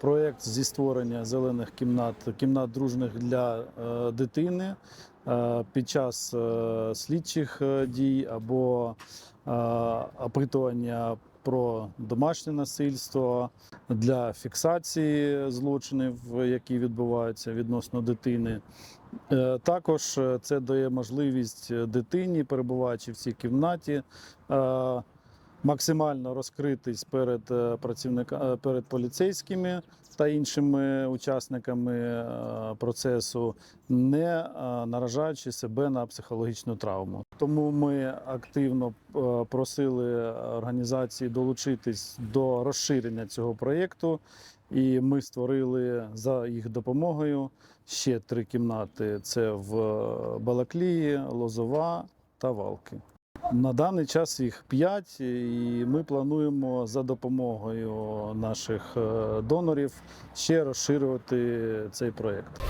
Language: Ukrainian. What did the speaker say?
проєкт зі створення зелених кімнат, кімнат дружних для е, дитини е, під час е, слідчих дій або опитування про домашнє насильство для фіксації злочинів, які відбуваються відносно дитини. Також це дає можливість дитині, перебуваючи в цій кімнаті, максимально розкритись перед е, працівника е, перед поліцейськими та іншими учасниками е, процесу, не наражаючи себе на психологічну травму. Тому ми активно просили організації долучитись до розширення цього проєкту. І ми створили за їх допомогою ще три кімнати: це в Балаклії, Лозова та Валки. На даний час їх п'ять, і ми плануємо за допомогою наших е, донорів ще розширювати цей проєкт.